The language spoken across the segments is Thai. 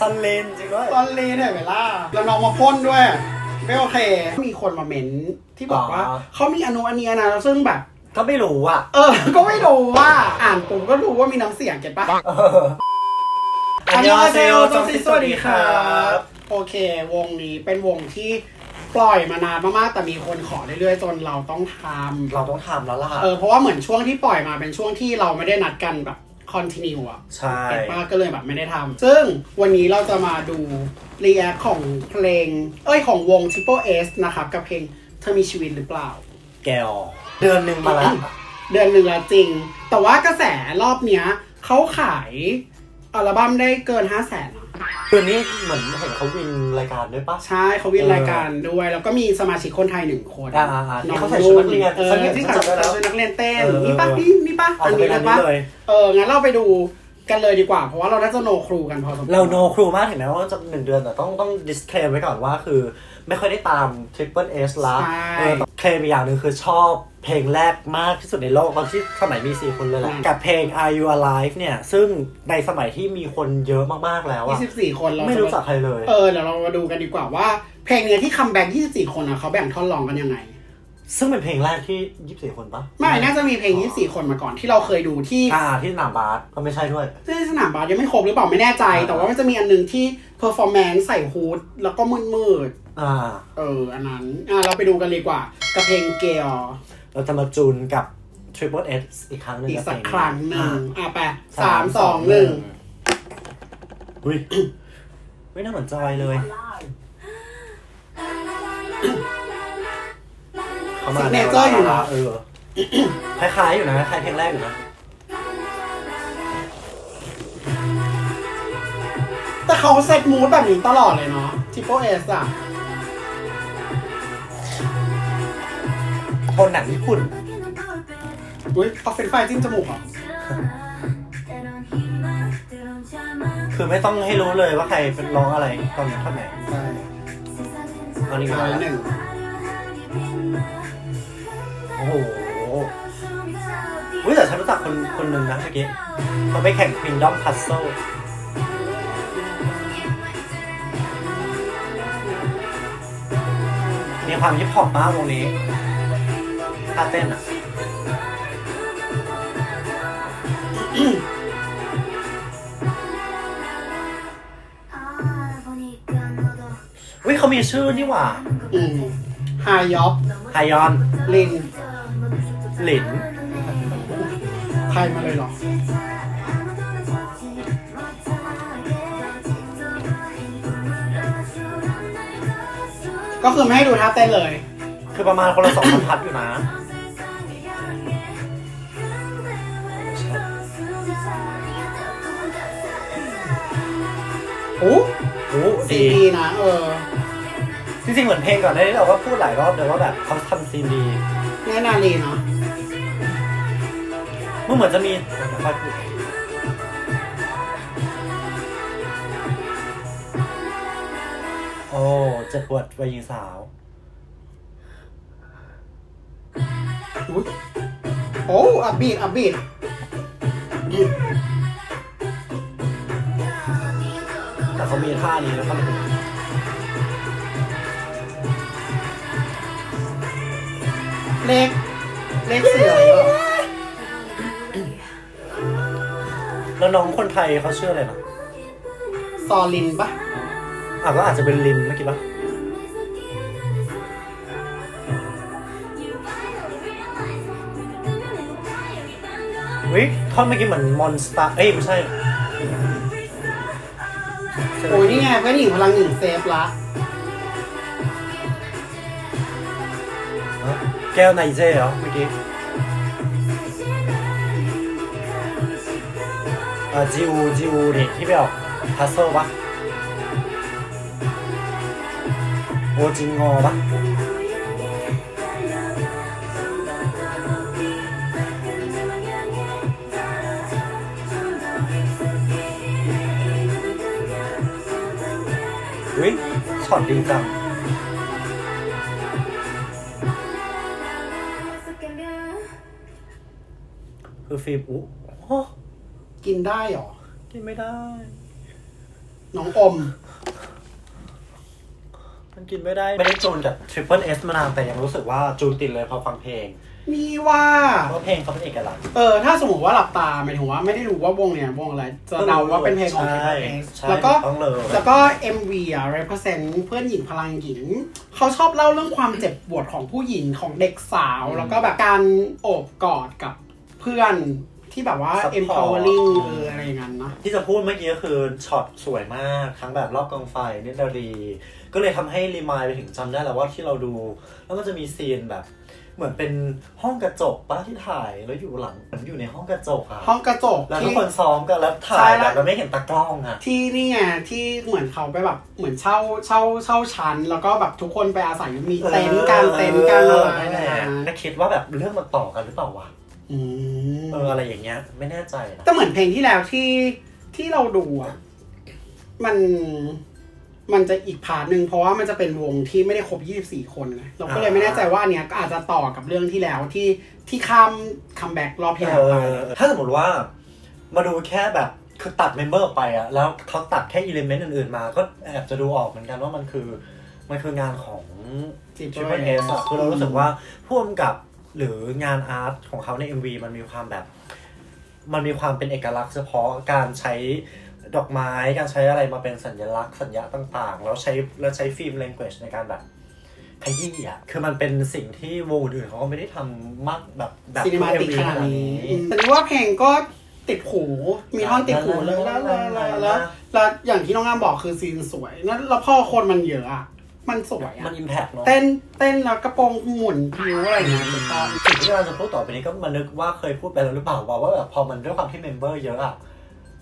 ซันเลนจริงด้วย ตอนเลนเนี่ยเวลาแล้วน้องมาพ่นด้วย ไม่โอเค มีคนมาเม้นที่บอกว่าอ๋อ เขามีอนุอันเนี้ยนะซึ่งแบบ ก็ไม่รู้อะเออ ก็ไม่รู้ว่า อ่านปุ๊บก็รู้ว่ามีน้ำเสียงเก็ตปะเอออันยองเซลจจงงซิซิสสสวัวัสสดีดีคครัรับบโอเค วงนี้เป็นวงที่ปล่อยมานานมากๆ แต่มีคนขอเรื่อยๆ จนเราต้องทำ เราต้องทำแล้วล่ะ เออเพราะว่าเหมือนช่วงที่ปล่อยมาเป็นช่วงที่เราไม่ได้นัดกันแบบ คอนติเนียอะใช่เก็ตป้าก็เลยแบบไม่ได้ทำซึ่งวันนี้เราจะมาดูรีแอคของเพลง เอ้ยของวง Triple S นะครับกับเพลงเธอมีชีวิตหรือเปล่า แกวเดือนหนึ่งมาแล้วเดือนหนึ่งแล้วจริง แต่ว่ากระแสรอบเนี้ยเขาขายอัลบั้มได้เกิน 5 0 0แสน เดือนนี้เหมือนเห็นเขาวินรายการด้วยปะ ใช่เขาวินรายการด้วย แล้วก็มีสมาชิกคนไทยหนึ่งคนอ่าอ่าที่เขาใส่ชุดนักเรียนเออฉันเห็นที่ใส่ฉันจำได้แล้วชุดนักเรียนเต้นเออนี่ปะเออนี่นี่ปะอาจจะเป็นอันนี้ปะเลยเอองั้นเราไปดู กันเลยดีกว่า เพราะว่าเราน่าจะโนครูกันพอสมควรเราโนครูมากถึงแม้ว่าจะหนึ่งเดือนแต่ต้องต้อง disclaim ไว้ก่อนว่าคือ ไม่ค่อยได้ตาม Triple S ละใช่ เออแต่เคลมอีกอย่างหนึ่งคือชอบเพลงแรกมากที่สุดในโลกตอนที่สมัยมีสี่คนเลยแหละอืม กับเพลง Are You Alive เนี่ย ซึ่งในสมัยที่มีคนเยอะมากๆแล้วอะ24 คนเราไม่จะรู้จักใครเลย เออเดี๋ยวเรามาดูกันดีกว่าว่า เพลงเนี้ยที่คัมแบ็ก24 คนอะเขาแบ่งท่อนร้องกันยังไง ซึ่งเป็นเพลงแรกที่24คนปะไม่น่าจะมีเพลง 24 คนมาก่อนที่เราเคยดูที่อ่าที่สนามบาสก็ไม่ใช่ด้วย ที่สนามบาสยังไม่ครบหรือเปล่าไม่แน่ใจอ่าแต่ว่ามันจะมีอันหนึงที่เพอร์ฟอร์แมนซ์ใส่ฮูดแล้วก็มืดอ่า ๆเออ อันนั้น อะเราไปดูกันเลยดีกว่า กับเพลงเกลเราจะมาจูนกับ Triple S อีกครั้งหนึงอีกนะสักเพลครั้งหนึ่งอ่าอะไปสามสองหนึ่ง อุ้ย ไม่น่าเหมือนจอยเลย เขามาซิกเนเจอร์อยู่นะเออ คล้ายๆอยู่นะคล้ายเพลงแรกอยู่นะ แต่เขาเซตมูดแบบนี้ตลอดเลยเนาะทิปโปเอสอะโทนหนังญี่ปุ่น อุ้ยเอาเป็นไฟจิ้มจมูกเหรอคือไม่ต้องให้รู้เลยว่าใครเป็นร้องอะไรตอนท่อนไหนใช่เอานี่มามาแล้วหนึ่งโอ้โหอุ้ยแต่ฉันรู้จักคนคนหนึ่งนะเมื่อกี้เขาไปแข่ง Kingdom Puzzle มีความฮิปฮอปมากวงนี้ท่าเต้นอะอุ้ยเขามีชื่อนี่หว่า อืมฮายอปไฮยอน ลิน หลินใครมาเลยเหรอ ก็คือไม่ให้ดูท่าเต้นเลย คือประมาณคนละสองบรรทัดอยู่นะ โอ้โอ้ซีดี ดีนะเออ จริงๆเหมือนเพลงก่อนหน้านี้เราก็พูดหลายรอบเลยว่าแบบเขาทำซีนดี แน่นาลีเนาะ มันเหมือนจะมีเดี๋ยวค่อยพูดโอ้เจ็บปวดวัยหญิงสาวอุ๊ยโอ้อับบีดอับบีดแต่เขามีท่านี้แล้วก็มันเลขเลขเสือเหรอ แล้วน้องคนไทยเขาชื่ออะไรนะซอลินปะอะก็อาจจะเป็นลินเมื่อกี้ปะวิท่อนเมื่อกี้เหมือนมอนสตาร์เอ้ยไม่ใช่โอ้ยนี่ไงเพื่อนหญิงพลังหญิงเซฟละแก้วไนเจเหรอเมื่อกี้ อ่าจิวจิวนี่ที่ไปออกพัซเซิลปะโอจิงงอปะวิช็อตดีจังคือฟิล์มอุ๊โอ้ กินได้เหรอ กินไม่ได้ น้องอม มันกินไม่ได้ ไม่ได้จูนกับ Triple S มานานแต่ยังรู้สึกว่าจูนติดเลยพอฟังเพลงนี่ว่า เพราะเพลงเขาเป็นเอกลักษณ์ เออ ถ้าสมมติว่าหลับตาหมายถึงว่าไม่ได้รู้ว่าวงเนี่ยวงอะไร จะเดาว่าเป็นเพลงของใช่ Triple S ใช่แล้วก็ต้องเลย แล้วก็ MV อะ represent เพื่อนหญิงพลังหญิง เขาชอบเล่าเรื่องความเจ็บปวดของผู้หญิงของเด็กสาว แล้วก็แบบการโอบกอดกับเพื่อน ที่แบบว่า Support empowering เอออะไรอย่างนั้นนะที่จะพูดเมื่อกี้ก็คือช็อตสวยมาก ทั้งแบบรอบกองไฟนิดารีก็เลยทำให้รีมายไปถึงจำได้แล้วว่าที่เราดู แล้วมันจะมีซีนแบบ เหมือนเป็นห้องกระจกป้าที่ถ่ายแล้วอยู่หลังเหมือนอยู่ในห้องกระจกอะห้องกระจกแล้วทุกที่ คนซ้อมกันแล้วถ่าใช่ยแล้แบวบเราไม่เห็นตากล้องอะที่นี่ไงที่เหมือนเขาไปแบบเหมือนเช่าเช่าเช่าชั้น แล้วก็แบบทุกคนไปอาศัยมีเต็นท์การเต็นท์การอะไรนั่นแหละนะน่าคิดว่าแบบเรื่องมันต่อกันหรือเปล่าวะ อืมเอออะไรอย่างเงี้ย ไม่แน่ใจนะแต่เหมือนเพลงที่แล้วที่ที่เราดูอะมันมันจะอีกพาร์ทหนึ่งเพราะว่ามันจะเป็นวงที่ไม่ได้ครบ24คนไงเราก็เลยไม่แน่ใจว่าอันเนี้ยก็อาจจะต่อกับเรื่องที่แล้วที่ที่ข้ามคัมแบ็กรอบที่เอแล้วไปอถ้าสมมติว่า มาดูแค่แบบคือตัดเมมเบอร์ออกไปอะแล้วเขาตัดแค่อิเลเมนต์อื่นๆมา ก็แอบจะดูออกเหมือนกันว่ามันคือ มันคืองานของ Triple S อะคือเรารู้สึกว่าพ่วงกับ หรืองานอาร์ตของเขาใน MV มันมีความแบบ มันมีความเป็นเอกลักษณ์เฉพาะการใช้ดอกไม้การใช้อะไรมาเป็นสัญลักษณ์สัญญาต่างๆ แล้วใช้แล้วใช้ฟิล์ม language ในการแบบขยี้อะ คือมันเป็นสิ่งที่วงอื่นเขาก็ไม่ได้ทำมากแบบแบบซีนิมาติกขนาดนี้แต่ว่าเพลงก็ติดหู มีท่อนติดหูเลยแล้วแล้วแล้วแล้วแล้วอย่างที่น้องงามบอกคือซีนสวย นั่นแล้วพอคนมันเยอะอะ มันสวยมัอะนอิมแพกเนาะเต้นเต้นแล้วกระโปรงหมุนผิวอะไรอย่างเงี้ยถูกต้อง สิ่งที่เราจะพูดต่อไปนี้ก็มานึกว่าเคยพูดไปแล้วหรือเปล่าว่าว่าแบบพอมันด้วยความที่เมมเบอร์เยอะอะ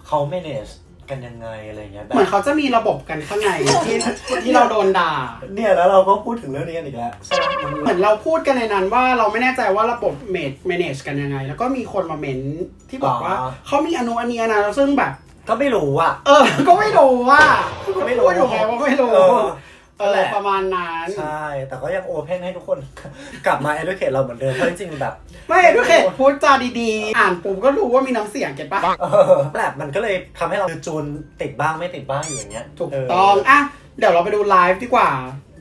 เขา manage กันยังไงอะไรเงี้ยแบเหมือนบเขาจะมีระบบกันข้างในที่ที่เราโดนด่า เนี่ยแล้วเราก็พูดถึงเรื่องนี้กันอีกแล้วใช่ไหมมันเหมือนเราพูดกันในนั้นว่าเราไม่แน่ใจว่าระบบเมด manage กันยังไง แล้วก็มีคนมาเมนที่บอกว่าเขามีอนุอันนี้นะแล้วซึ่งแบบ ก็ไม่รู้อะเออ ก็ไม่รู้ว่าก็ไม่รู้พูดอยู่ไงว่าไม่รู้ เออ เออประมาณนั้นใช่ แต่ก็ยังโอเพนให้ทุกคน กลับมา educate เราเหมือนเดิม เพราะจริงๆแบบ ไม่ด้วยเหตุพูดจาดีๆ อ่านปุ๊บก็รู้ว่ามีน้ำเสียงเก็ตปะเออแปลกมันก็เลยทำให้เราจูนติดบ้างไม่ติดบ้างอยู่อย่างเงี้ยถูกเต้องอะเดี๋ยวเราไปดูไลฟ์ดีกว่า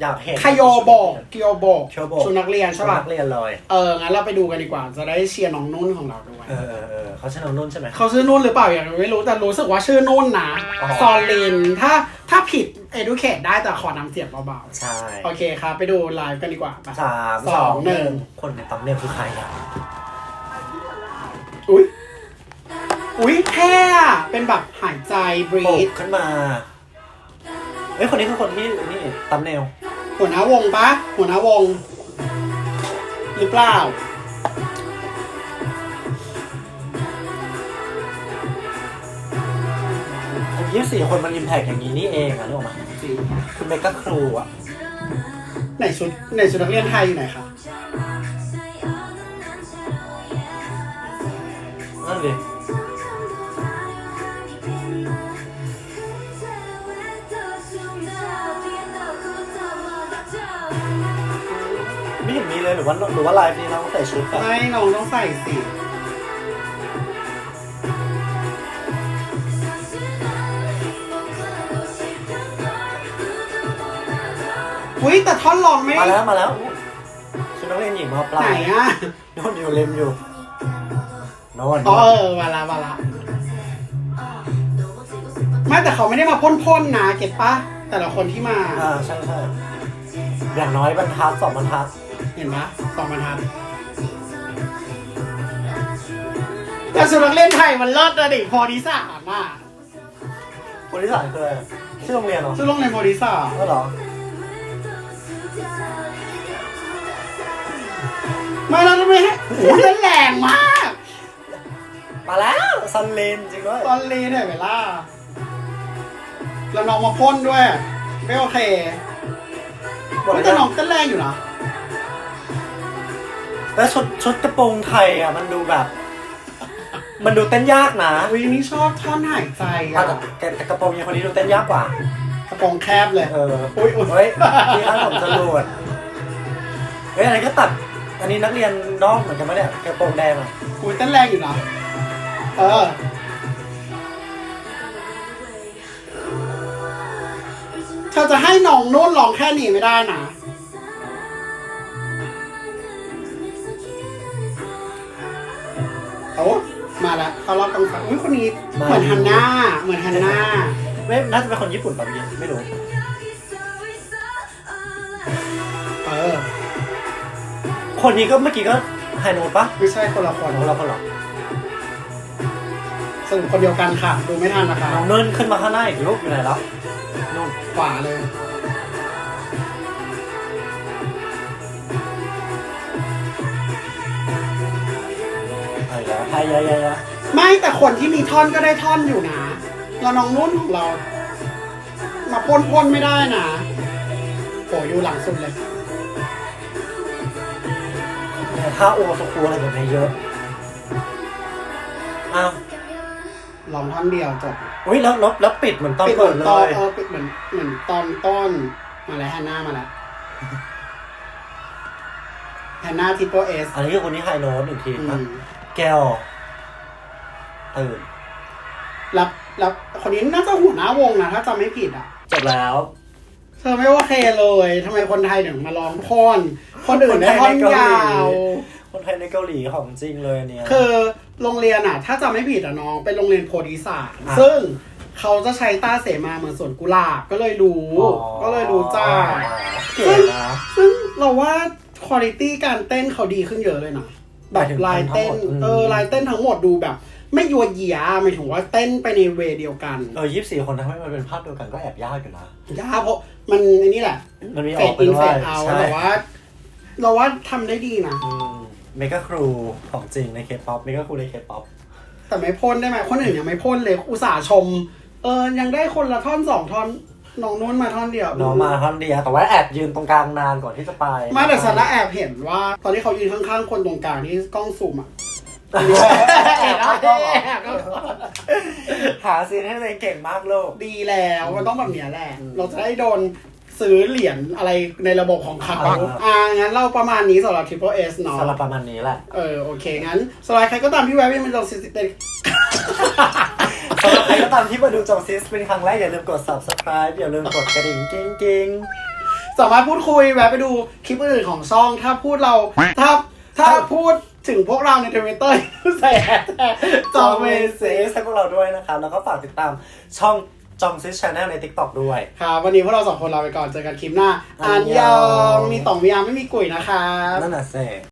อยากเห็นคโยโบกกิโยโบกคโยโบชุดนักเรียนชุใช่ดปะนักเรียนเลยเออ งั้นเราไปดูกันดีกว่า จะได้เชียร์น้องนุ่นของเราด้วย เออเออเออเขาชื่อน้องนุ่นใช่ไหม เขาชื่อนุ่นหรือเปล่าอย่างไม่รู้แต่รู้สึกว่าชื่อนุ่นนะอ๋อ ซอลิน ถ้าถ้าผิด educate ได้แต่ขอนำเสียงเบาใช่ๆ โอเคครับไปดูไลฟ์กันดีกว่าไปสามสสอองงหหนึ่นึ่งงคนในปั๊มเนี่ยคือใครอะอุ้ยอุ้ยแค่อะเป็นแบบหายใจ ปลุก breathe ขึ้นมา เอ้ยคนนี้คือคนที่นี่ตัมเนลหัวหน้าวงปะหัวหน้าวง หรือเปล่า ยี่สี่คนมันอิมแพกอย่างนี้นี่เองอะนึกออกไหมจริงคือเมกะครูอะ ไหนชุดไหนชุดนักเรียนไทยอยู่ไหนคะ เห็นมีเลยหรือว่าหรือว่าไลฟ์นี้เราต้องใส่ชุดแบบไม่น้องต้องใส่สิอุ้ยแต่ท่อนร้องไม่มาแล้วมาแล้วชุดนักเรียนหญิงมาปลาไหนยอะโน่นอยู่เล็มอยู่โน่นอ๋อเออวาละวาละไม่แต่เขาไม่ได้มาพ่นๆนะเก็ตปะแต่ละคนที่มาอ่าใช่ใช่อย่างน้อยบรรทัดสองบรรทัดเห็นปะสองบรรทัดแต่สุดนักเล่นไทยมันเลิศนะดิพอดีสามอะคนที่สามคืออะไรชื่อโรงเรียนเหรอชื่อโรงเรียนพอดีสามก็เหรอไม่แล้วทำไมให้โอ้โหเล่นแรงมากมาแล้วซันเลนจริงด้วยตอนเลนเห็นไหมล่ะแล้วน้องมาพ่นด้วย ไม่โอเคหมดไม่แล้แต่วน้องเต้นแรงอยู่นะ แล้วชุดชุดกระโปรงไทยอะมันดูแบบ มันดูเต้นยากนะวินี่ชอบท่อนหายใจอะอะแต่แต่กระโปรงยังคนนี้ดูเต้นยากกว่า กระโปรงแคบเลย เอออุ๊ยอุ๊ยเฮ้ยพี่ข้างผมจะหลุดเฮ้ยอันนี้ก็ตัด อันนี้นักเรียนนอกเหมือนกันปะเนี่ยกระโปรงแดงอะอุ้ยเต้นแรงอยู่นะเออเธอจะให้น้องนุ่นร้องแค่นี้ไม่ได้นะ โอ้มาแล้วเขารอบกองไฟอุ้ยคนนี้เหมือนฮันน่าเหมือนฮันน่าไม่น่าจะเป็นคนญี่ปุ่นแบบนี้ไม่รู้ เออคนนี้ก็เมื่อกี้ก็ไฮโนตปะไม่ใช่คนละคนของเราคนหรอสรุปคนเดียวกันค่ะ ดูไม่ทันนะคะน้องเนินขึ้นมาข้างหน้าอีกรูปอยู่ไหนแล้วนู่นขวาเลย อ้แล้วไอ้ยายายาไม่แต่คนที่มีท่อนก็ได้ท่อนอยู่นะแล้วน้องนุ่นของเรา มาพ่นพ่นไม่ได้นะโหอยู่หลังสุดเลยเนี่ถ้าโอสคูอะไรแบบนี้เยอะ อ้าว ลองท่อนเดียวจบอุ้ยแล้วแล้วแล้วปิดเหมือนตอนเปิดอนเลตอนย เออปิดเหมือนเหมือนตอนต้นมาแล้วแฮนนามาแล้วแฮนนาทิปเปิลเอสอันนี้คือคนที่ไฮโน้ตหนึ่ทีอืนะม แก้วตื่นแล้วแล้วคนนี้น่าจะหัวหน้าวงนะถ้าจำไม่ผิดอะ จบแล้ว เธอไม่โอเคเลยทำไมคนไทยถึงมาร้องท่อน คนอื่นได้ท่อนยาว คนไทยในเกาหลีของจริงเลยเนี่ย คือโรงเรียนอะ ถ้าจำไม่ผิดอะน้องเป็นโรงเรียนโพธิศาสตร์อะ ซึ่งเขาจะใช้ต้าเสมาเหมือนสวนกุหลาบก็เลยรู้ ก็เลยรู้จ้าเก๋นะ ซึ่งเราว่าคุณภาพการเต้นเขาดีขึ้นเยอะเลยนะ แบหมายบถึงลายเต้นทั้งหมดอืมเออลายเต้นทั้งหมดดูแบบ ไม่ยัวเยียหมายถึงว่าเต้นไปในเวย์เดียวกัน เออยี่สิบสี่คนทำให้มันเป็นภาพเดียวกันก็แอบยากอยู่นะยากเพราะมันไอ้นี่แหละ มันมีอเฟอดกไปอินด้วเฟยดเอาใช่แต่ว่า เราว่าทำได้ดีนะอืมเมกาครูของจริงในเคป๊อปเมกาครูในเคป๊อปแต่ไม่พ่นได้ไหมคนอื่นยังไม่พ่นเลย อุตส่าห์ชม เออยังได้คนละท่อนสองท่อน น้องนุ่นมาท่อนเดียวน้องมาท่อนเดียวแต่ว่าแอบยืนตรงกลางนานก่อนที่จะไปไมาแต่สันละแอบเห็นว่า ตอนที่เขายืนข้างๆคนตรงกลางที่กล้องซูมอะแอบแอบแอบแอบหาซีนให้ตัวเองเก่งมากโลกดีแล้วมันต้องแบบเนี้ยแหละอืมเราจะได้โดนซื้อเหรียญอะไรในระบบของเขาอ่าอ่า งั้นเราประมาณนี้สำหรับ Triple S เนาะสำหรับประมาณนี้แหละ เออ โอเค งั้นสำหรับใครก็ตามที่แวะเวียนมาลงสิเป็น สำหรับใครก็ตามที่มาดูจอซิสเป็นครั้งแรกอย่าลืมกด subscribe อย่าลืมกดกระดิ่งกิ้งกิ้งสามารถพูดคุยแวะไปดูคลิปอื่นๆของช่อง ถ้าพูดเราถ้าถ้าพูดถึงพวกเราในทวิตเตอร์ใส่แฮชแท็กจอมเมเซเซสให้พวกเราด้วยนะครับ แล้วก็ฝากติดตามช่องจองซิสชาแนลใน TikTok ด้วยครับวันนี้พวกเราสองคนลาไปก่อนเจอกันคลิปหน้าอัอันนยยอองงมีต่องมียามไม่มีกุยนะครับนั่นน่ะเซ่